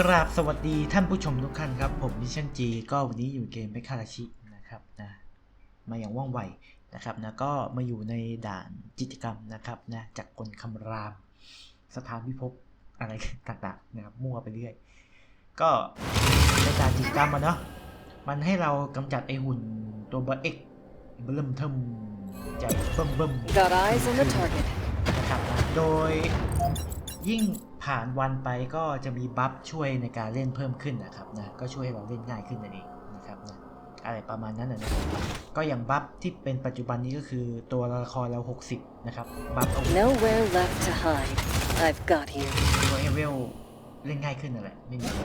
กราบสวัสดีท่านผู้ชมทุกท่านครับ ผมมิชชั่นจีก็วันนี้อยู่เกมเมคาราชินะครับนะมาอย่างว่องไวนะครับนะก็มาอยู่ในด่านกิจกรรมนะครับนะจากกลคำราม สถานพิภพอะไรต่างๆนะครับมั่วไปเรื่อย ก็ในด่านกิจกรรมอะเนาะมันให้เรากำจัดไอหุ่นตัวเบอร์เอ็กเบิ่มเทิมใจเบิ่มเบิ่ม Got eyes on the target. นะครับนะโดยยิ่ง ผ่านวันไปก็จะมีบัฟช่วยในการเล่นเพิ่มขึ้นนะครับนะก็ช่วยให้เราเล่นง่ายขึ้นนั่นเองนะครับนะอะไรประมาณนั้นนะนะก็อย่างบัฟที่เป็นปัจจุบันนี้ก็คือตัวละครเรา 60 นะครับ บัฟเอา Nowhere left to hide. I've got you. ตัวเอเวลเล่นง่ายขึ้นนั่นแหละไม่มีอะไร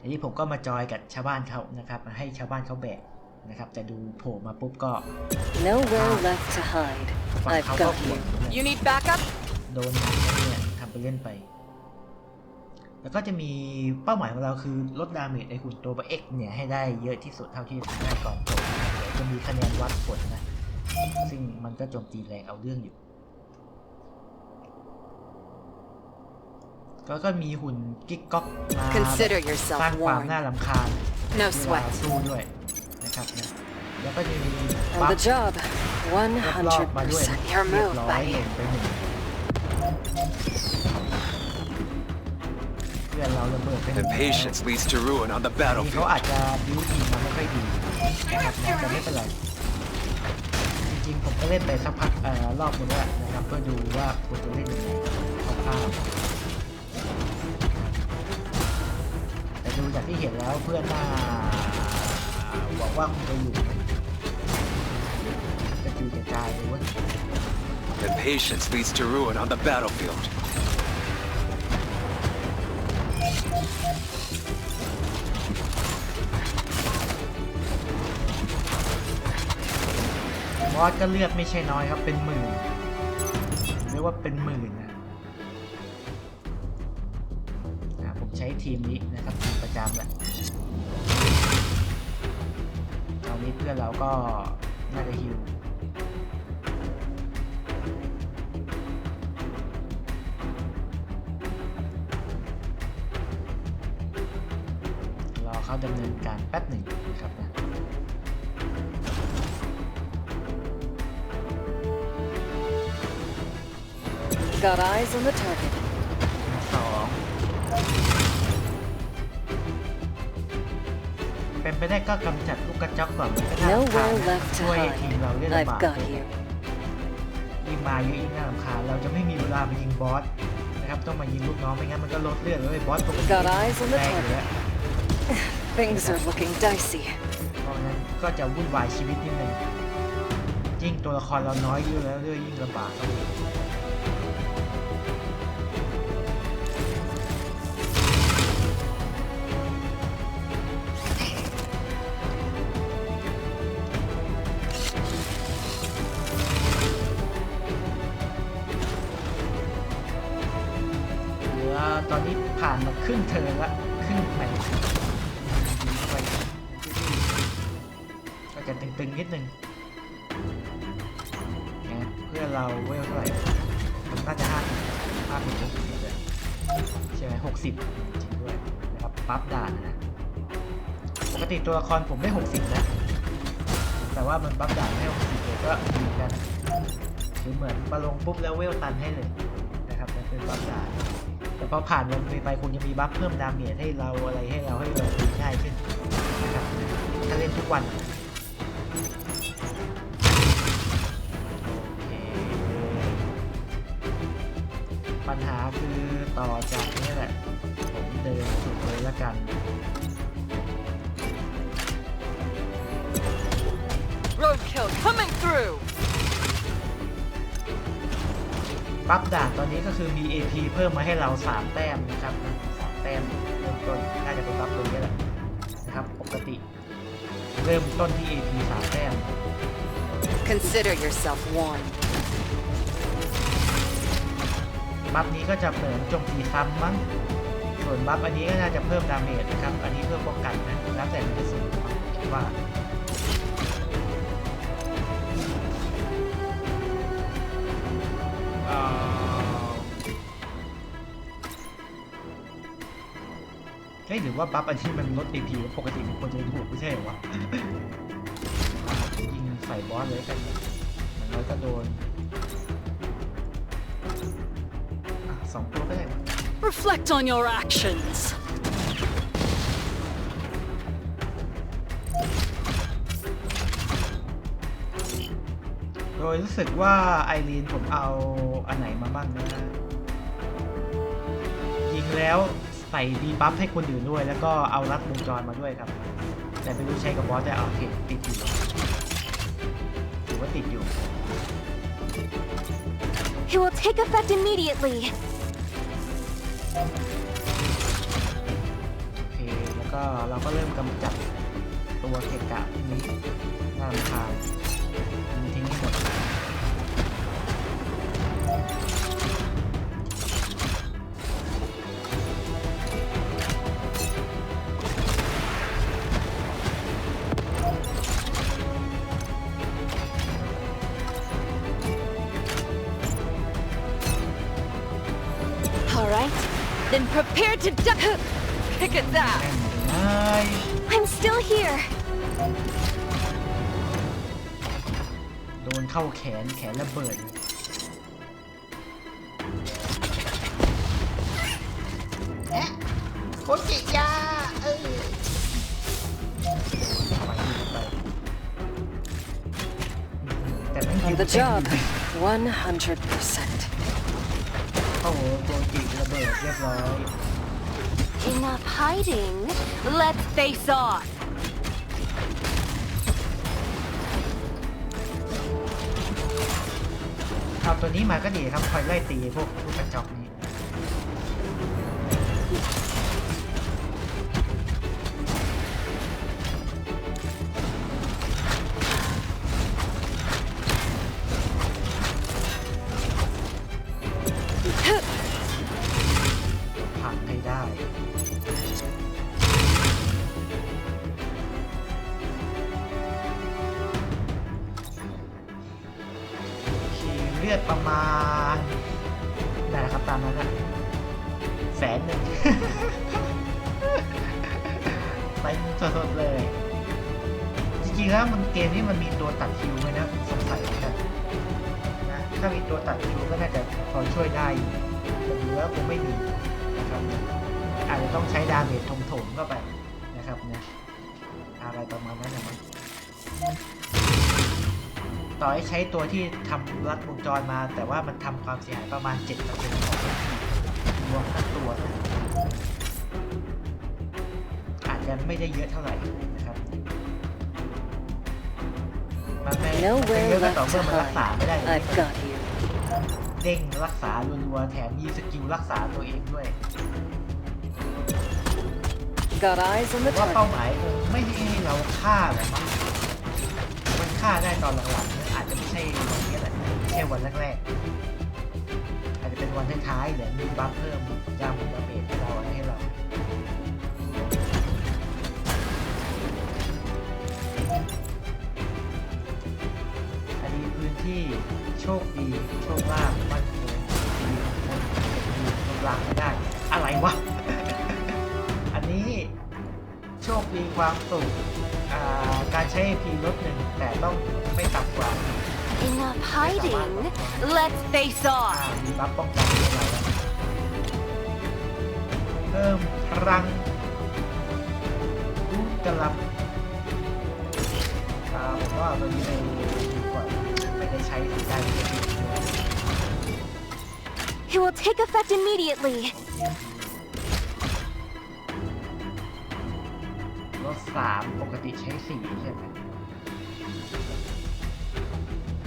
ทีนี้ผมก็มาจอยกับชาวบ้านเขานะครับให้ชาวบ้านเขาแบกนะครับแต่ดูโผล่มาปุ๊บก็ Nowhere left to hide. ฝั่ง I've เขาก็ got ห่ว you. ง You need backup? โดนหนักนะเนี่ยทำไปเล่นไป แล้วก็จะมีเป้าหมายของเราคือลดดาเมจไอหุ่นตัวเอ็กเนี่ยให้ได้เยอะที่สุดเท่าที่จะทำได้ก่อนจบเดี๋ยวจะมีคะแนนวัดผลนะ ซึ่งมันก็โจมตีแรงเอาเรื่องอยู่ก็ก็มีหุ่นกิ๊กก๊อกมา Consider ส yourself ร้างความ warned. น่าลำคาญ No เวลา sweat. สู้ด้วยนะครับนะแล้วก็จะมี On บัฟ the job. รอบๆมาด้วย100% Your เรียบ move, ร้อยห buddy. ล่นไปหนึ่ง เพื่อนเราระเบิดไปหนึ่ง Impatience leads to ruin on the นี่เขา battlefield. อาจจะบิวทีมมาไม่ค่อยดีนะครับนะแต่ไม่เป็นไร จริงๆผมก็เล่นไปสักพักเอ่อรอบนึงแล้วนะครับเพื่อดูว่าควรจะเล่นยังไงคร่าวๆแต่ดูจากที่เห็นแล้วเพื่อนน่าหวังว่าคงจะอยู่นะกระจุยกระจายเลยเว้ย Impatience leads to ruin on the battlefield. บอสก็เลือดไม่ใช่น้อยครับ เป็นหมื่นเรียกว่าเป็นหมื่นนะอะผมใช้ทีมนี้นะครับทีมประจำแหละตอนนี้เพื่อนเราก็น่าจะฮิว Got eyes on the target. สองเป็นไปได้ก็กำจัดลูกกระจอกก่อนมันก็น่ารำคาญ Nowhere นะ left to ช่วยทีมเราเล่น hide. ลำบา I've ก got you. ยิ่งมาเยอะยิ่งน่ารำคาญเราจะไม่มีเวลาไปยิงบอสนะครับต้องมายิงลูกน้องไม่งั้นมันก็ลดเลือดเลยบอสปกติ Got eyes on the แรงอยู่แล้ว Things are looking dicey. เพราะฉะนั้นก็จะวุ่นวายชีวิตนิดนึงยิ่งตัวละครเราน้อยอยู่แล้วเรื่อยยิ่งลำบากครับ ตอนนี้ผ่านมาครึ่งเทอมละครึ่งแมตช์ไปก็จะตึงๆนิดนึงนะเพื่อเราเวลเท่าไหร่มันน่าจะห้าห้าสิบหกสิบเลยใช่ไหมหกสิบจริงด้วยนะครับปั๊บด่านนะปกติตัวละครผมได้หกสิบนะแต่ว่ามันปั๊บด่านให้หกสิบเลยก็ดีเหมือนกันคือเหมือนมาลงปุ๊บแล้วเวลตันให้เลยนะครับมันเป็นปั๊บด่าน แต่พอผ่านวันไปไปคงจะมีบัฟเพิ่มดาเมจให้เราอะไรให้เราให้เราง่ายขึ้นนะครับถ้าเล่นทุกวันปัญหาคือต่อจากนี้แหละ ผมเดินสุดเลยละกัน ปั๊บด่านตอนนี้ก็คือมี AP เพิ่มมาให้เรา 3 แต้มนะครับสามแต้มเริ่มต้นน่าจะเป็นปั๊บตัวนี้แหละนะครับปกติ เริ่มต้นที่ AP 3 แต้ม Consider yourself warned. บัฟนี้ก็จะเหมือนโจมตีซ้ำมั้ง ส่วนบัฟอันนี้ก็น่าจะเพิ่มดาเมจนะครับ อันนี้เพิ่มป้องกันนะ แล้วแต่มันจะสูงคิดว่า หรือว่าบัฟอันที่มันลด AP ปกติมันควรจะถูกไม่ใช่เหรอวะอะยิงใส่บอสเลยกันอย่างน้อยก็โดนอะสองตัวก็ได้วะ Reflect on your actions. โดยรู้สึกว่าไอรีนผมเอาอันไหนมาบ้างนะยิงแล้ว ใส่ดีบัฟให้คนอื่นด้วย แล้วก็เอารัดวงจรมาด้วยครับ แต่ไม่รู้ใช้กับบอสได้เอาโอเคติดอยู่ถือว่าติดอยู่ It will take effect immediately. โอเค แล้วก็เราก็เริ่มกำจัดตัวเกะกะพวกนี้น่ารำคาญยิงทิ้งให้หมด to duck. Kick at that. แน่นเลย I'm still here. โดนเข้าแขนแขนระเบิดโคจิยาเออไปดีไปแต่ไม่ On คิ the วเต้น job. อยู่ 100%. โอ้โหโดนจิระเบิดเรียบร้อย Enough hiding. Let's face off. เอาตัวนี้มาก็ดีครับคอยไล่ตีพวกพวกกระจอกนี้ ตัดคิวก็น่าจะพอช่วยได้แต่ดูแล้วคงไม่มีนะครับอาจจะต้องใช้ดาเมจถมๆเข้าไปนะครับนะอะไรประมาณนั้นนะต่อให้ใช้ตัวที่ทำรัดวงจรมา แต่ว่ามันทำความเสียหายประมาณ 7%ของพื้นที่รวมทั้งตัวนะอาจจะไม่ได้เยอะเท่าไหร่นะครับ มันไม่มันเยอะก็ต่อเมื่อมันรักษาไม่ได้ I've got you. เด้งรักษารัวๆแถมมีสกิลรักษาตัวเองด้วย Got eyes on ผ the มว่าเป้า target. หมายคงไม่ให้เราฆ่าแบบมั้งมันฆ่าได้ตอนหลังๆอาจจะไม่ใช่วันนี้แหละไม่ใช่วันแรกๆอาจจะเป็นวันท้ายๆเดี๋ยวมีบัฟเพิ่มยามุนดาเมจให้เราอะไรให้เรา อันนี้พื้นที่โชคดีโชคลาภมั่นคงดีคนดีกำลังไม่ได้ อะไรวะ อันนี้โชคดีความสุขอ่าการใช้ AP ลดหนึ่งแต่ต้องไม่ต่ำกว่า Enough hiding. Let's face อ่า off. มีบัฟป้องกันให้เราแล้วเพิ่มพลังรูกระลำอ่าผมว่าตัวนี้ไปดีกว่า ไม่ได้ใช้ถึงได้เลย It will take effect immediately. รถสามปกติใช้สี่ใช่ไหม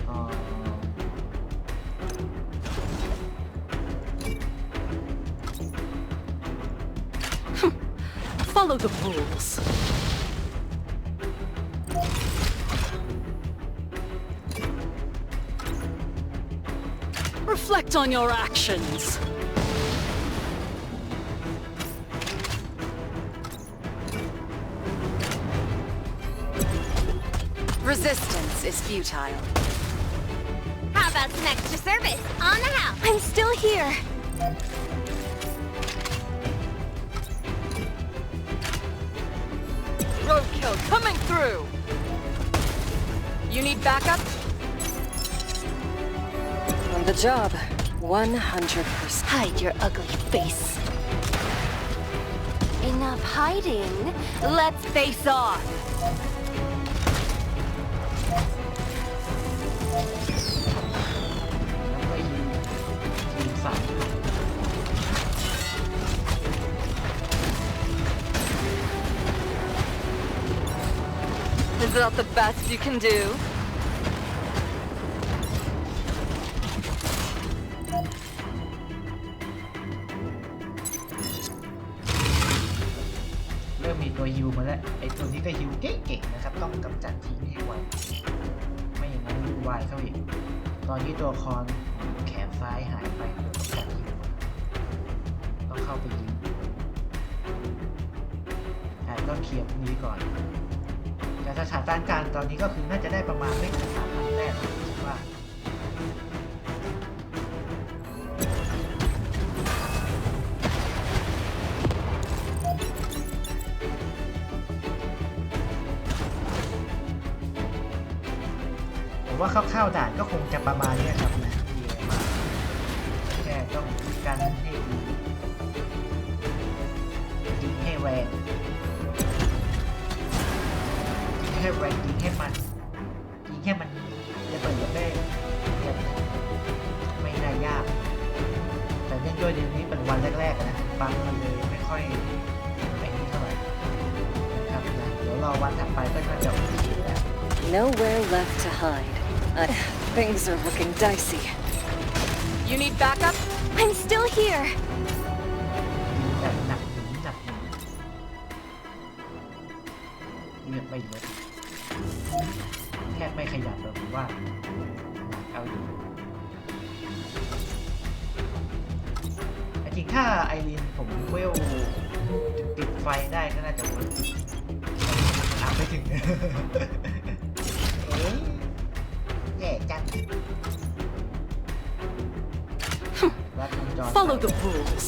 อ่า Follow the rules. Reflect on your actions. Resistance is futile. How about some extra service on the house? I'm still here. Roadkill coming through! You need backup? On the job. 100%. Hide your ugly face. Enough hiding. Let's face off. Is that the best you can do? ต้องกำจัดทิ้งให้ไวไม่อย่างนั้นวุ่นวายเข้าอีก ตอนที่ตัวคอนแขนซ้ายหายไปเดี๋ยวต้องจัดทิ้งต้องเข้าไปยิงอ่าก็เคลียร์พวกนี้ก่อนแต่สถานการณ์ตอนนี้ก็คือน่า ว่าคร่าวๆด่านก็คงจะประมาณนี้ครับนะแค่ต้องกันให้ดียิงให้แรงยิงให้แรงยิงให้มันยิงให้มันระเบิดระเบ้แบบไม่น่ายาก แต่เนื่องด้วยเดือนนี้เป็นวันแรกๆนะปังมันเลยไม่ค่อยไม่นี่เท่าไหร่นะครับนะเดี๋ยวรอวันถัดไปก็จะโอเคแล้ว Nowhere left to hide. Uh, things are looking dicey. You need backup? I'm still here. ยิงแบบหนักหนุนหนักหนุนเลือดไม่ลดแทบไม่ขยับเลยผมว่าเอาอยู่แต่จริงถ้าไอรีนผมเวลติดไฟได้ก็น่าจะเวิร์กอาบไม่ถึงเอ๊ะ แย่จังรัดวงจร Follow the rules.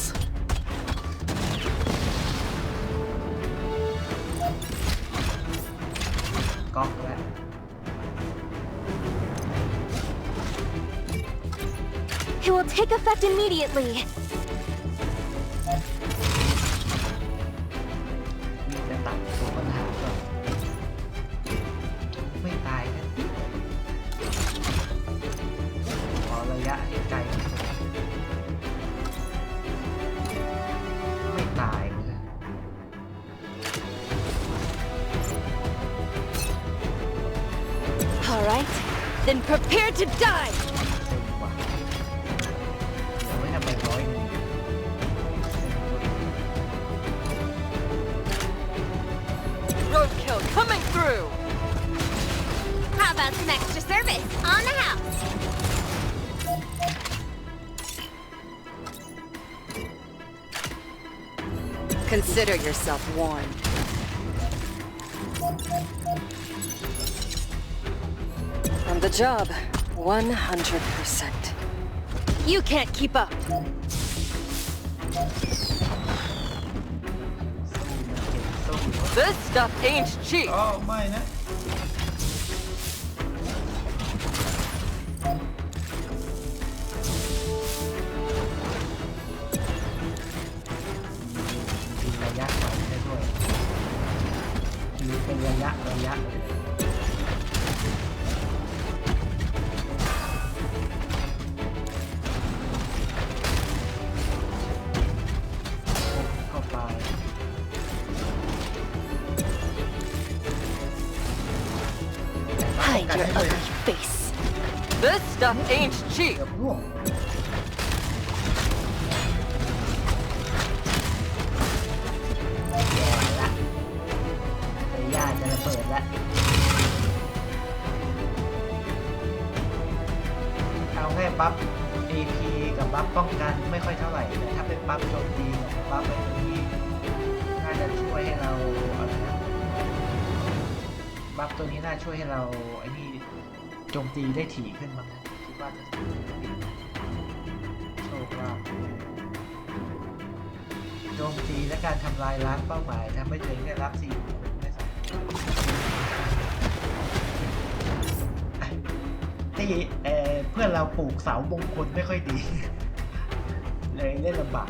ก๊อกแล้ว It will take effect immediately. About some extra service? On the house! Consider yourself warned. On the job, 100%. You can't keep up. This stuff ain't cheap. Oh, mine, eh? เป็นระยะระยะเลยเข้าไป Hide กัน your ให้เลย ugly face. This stuff ain't cheap. เกือบร่วง บัฟตัวนี้น่าช่วยให้เราไอ้นี่โจมตีได้ถี่ขึ้นมั้งคิดว่าจะโชคราบโจมตีและการทำลายล้างเป้าหมายทำให้ตัวองได้รับสี่ที่เพื่อนเราปลูกเสาบงคลไม่ค่อยดี เลยเล่นลำบาก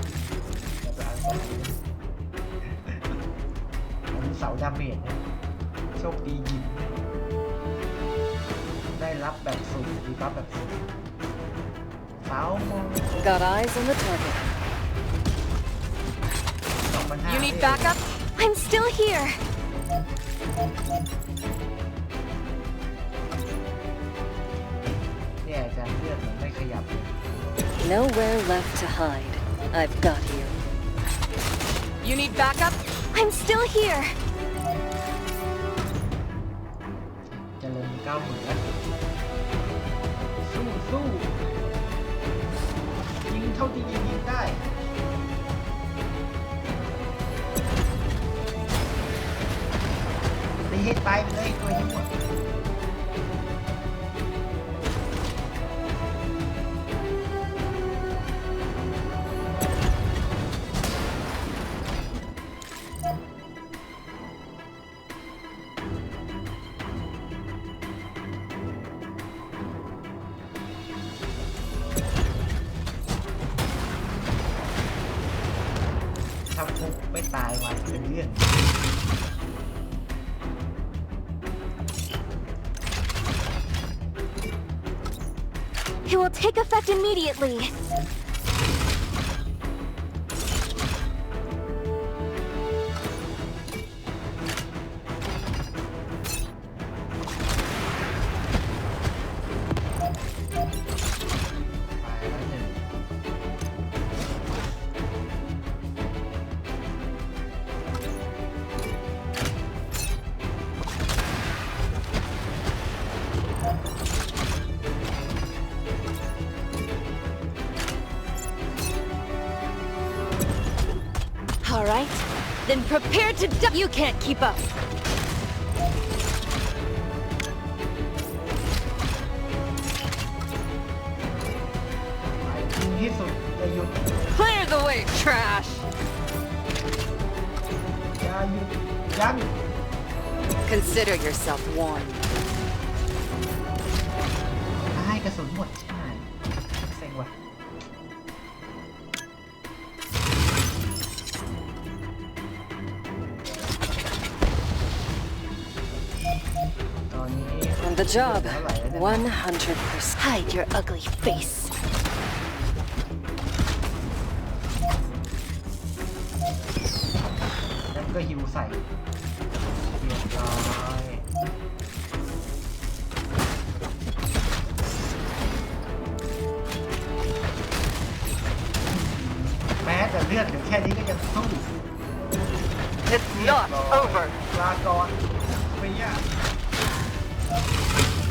เสาดาเมจเนี่ย คดียิงได้รับแบบสูงดีรับแบบสูงเสามงคล Got eyes on the target. สองพันห้า You need backup? I'm still here. เนี่ยอาจารย์เลือดมันไม่ขยับเลย Nowhere left to hide. I've got you. You need backup? I'm still here. าเหมือนสู้สู้ยิงเท่าที่ยิงยิงได้ตีให้ตายไปเลยตัวนี้หมด มาเป็นเรื่อง It will take effect immediately. prepared to die. You can't keep up. Clear the way, trash! Consider yourself warned. job. 100%. Hide your ugly face.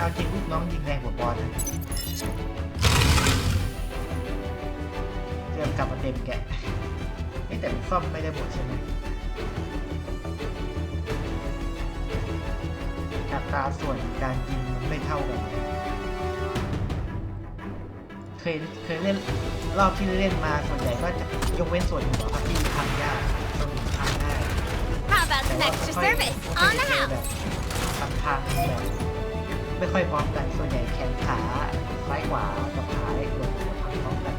เอาจริงลูกน้องยิงแรงกว่าบอลนะเริ่มกลับมาเต็มแกะเอ้ยแต่ซ่อมไม่ได้หมดใช่ไหมอัตราส่วนการยิงมันไม่เท่ากัน เคยเคยเล่นรอบที่เล่นมาส่วนใหญ่ก็จะยกเว้นส่วนหัวครับที่พังยากส่วนอื่นพังง่าย How about แต่ some ว่า extra ไม่ค่อย service on the house? ทางทางแบบ ไม่ค่อยพร้อมกัน ส่วนใหญ่แขนขาซ้ายขวากับขาไอ้ตังพร้อมกัน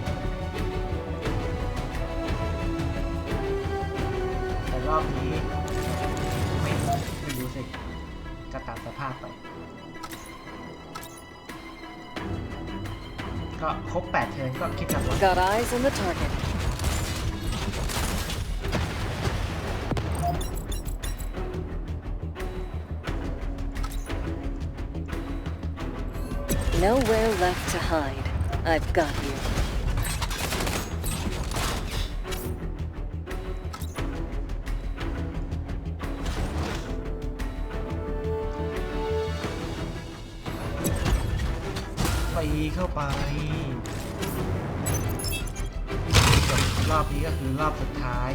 แต่รอบนี้ไม่ไม่รู้สิก็ตามสภาพไป ก็ครบ 8 เทิร์นก็คิดกันว่า Got eyes on the target. Nowhere left to hide. I've got you. ไปเข้าไปรอบนี้ก็คือรอบสุดท้าย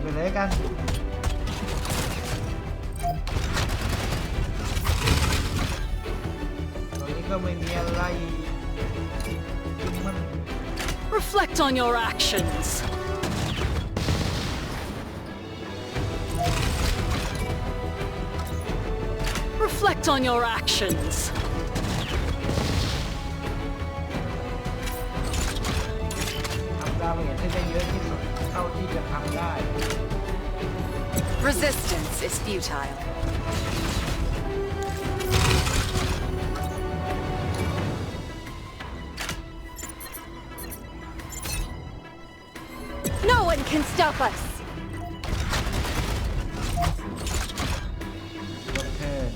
ไปเลยกัน ก็ไม่มีอะไรยิงมัน Reflect on your actions. เ Reflect on your actions. ทำดาเมจให้ได้เยอะที่สุดเท่าที่จะทำได้ Resistance is futile. can stop us. ยกเทิร์น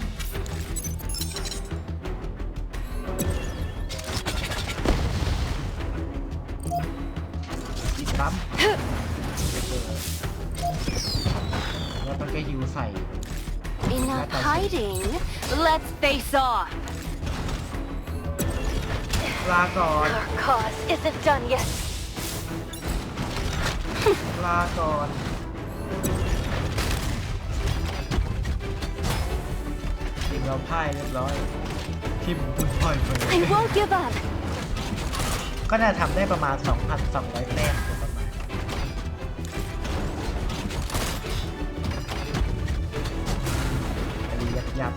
อีกปั๊มแล้วมันก็ฮิวใส่ Enough hiding. Let's face off. ลาก่อน Our cause isn't done yet. ลาก่อน ทีมเราพ่ายเรียบร้อย ทีมคุณพ่อยไป I won't give up. ก็น่าทำได้ประมาณ 2,200แต้มโดยประมาณอันนี้ยับยับ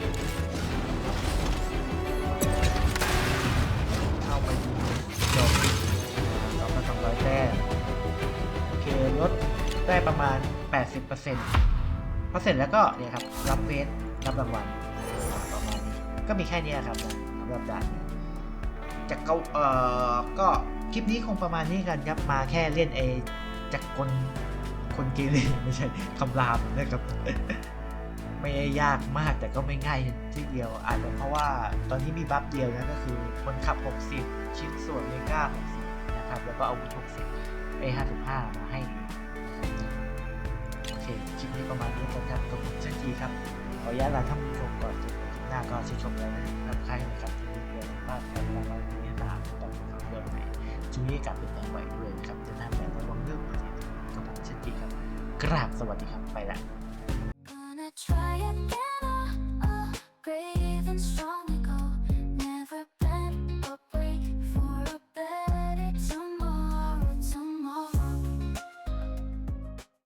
ได้ประมาณ 80%พอเสร็จแล้วก็เนี่ยครับรับเวทรับรางวัลประมาณนี้ก็มีแค่นี้ครับสำหรับด่านจากเกาเอ่อก็คลิปนี้คงประมาณนี้กันครับมาแค่เล่นเอจากคนคนเกเรไม่ใช่คำรามนะครับไม่ยากมากแต่ก็ไม่ง่ายที่เดียวอาจจะเพราะว่าตอนนี้มีบัฟเดียวนะก็คือคนขับ 60 ชิ้นส่วนเมกา60 นะครับ แล้วก็อาวุธ 60 A 55 มาให้ เคคลิปนี้ประมาณนี้นะครับกับผมเช่นทีครับ ขออนุญาตลาท่านผู้ชมก่อนจนถึงคลิปหน้าก็ชื่นชมเลยนะครับใครนะครับที่มีเรื่องมากการเวลาเราเรียนตามตอนฟังเรื่องไหนช่วยกับเป็นแรงไหวด้วยนะครับจะทำแบบระวังเรื่องประเทศกับผมเช่นทีครับกราบสวัสดีครับไปละ